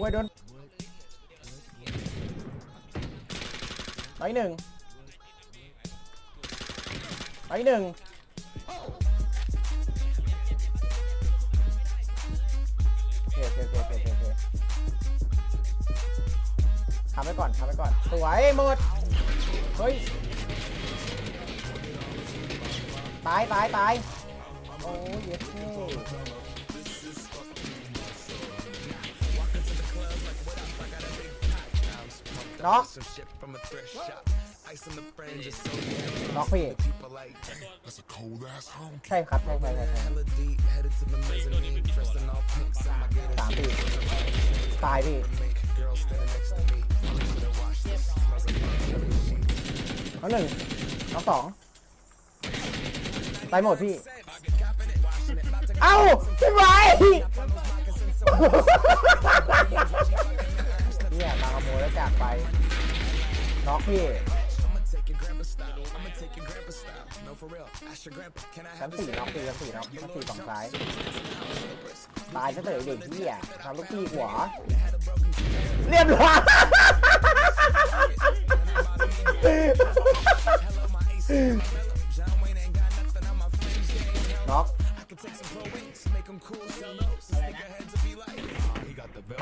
ไว้โดนไปหนึ่งไปหนึ่งโอเคโอเคโอเคโอเคโอเคทำไว้ก่อนทำไว้ก่อน สวยหมด เฮ้ย ตายตายตายโอ้ยเยส น็อกน็อกพี่ That's a cold ass home. ใช่ครับใช่ใช่ใช่ใช่สามปีตายพี่น้องหนึ่งน้องสองตายหมดพี่ เอ้าพี่ไว้ จากไปน็อกพี่ชั้นสี่น็อกพี่ชั้นสี่น็อกชั้นสี่ฝั่งซ้าย ตายซะเถอะเด็กเหี้ยทำลูกพี่หัวเรียบร้อยน็อก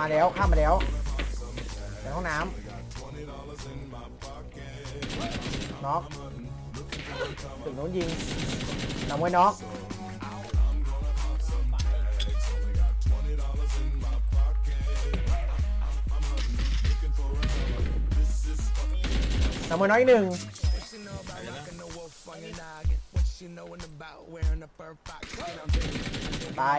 มาแล้วข้ามมาแล้ว ในห้องน้ำน็อกถึงโน้นยิงนำไว้น็อกนำไว้น้อยหนึ่งตาย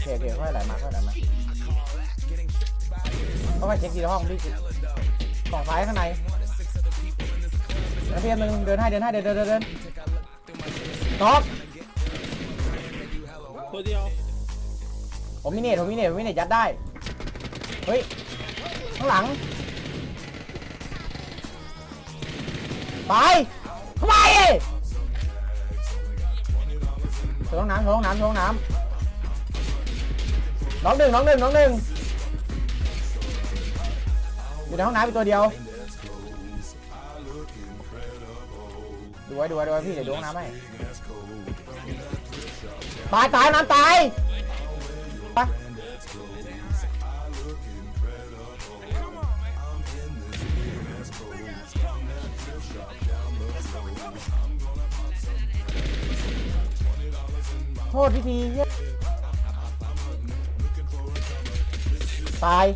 เคโอเคค่อยไหลมาค่อยไหลมาต้องไปเช็คทีละห้องพี่กล่องซ้ายข้างในแล้วเพียนหนึ่งเดินให้เดินให้เดินเดินเดินเดินน็อกตัวเดียวผมมีเนตผมมีเนตผมมีเนตยัดได้เฮ้ยข้างหลังไปเข้าไป เถอะห้องน้ำเถอะห้องน้ำเถอะห้องน้ำน้องหนึ่งน้องหนึ่งน้องหนึ่งอยู่ในห้องน้ำอีกตัวเดียวดูไว้ดูไว้ดูไว้พี่เดี๋ยวดูห้องน้ำให้ตายตายน้ำตายไป โทษพี่ทีเหี้ยตาย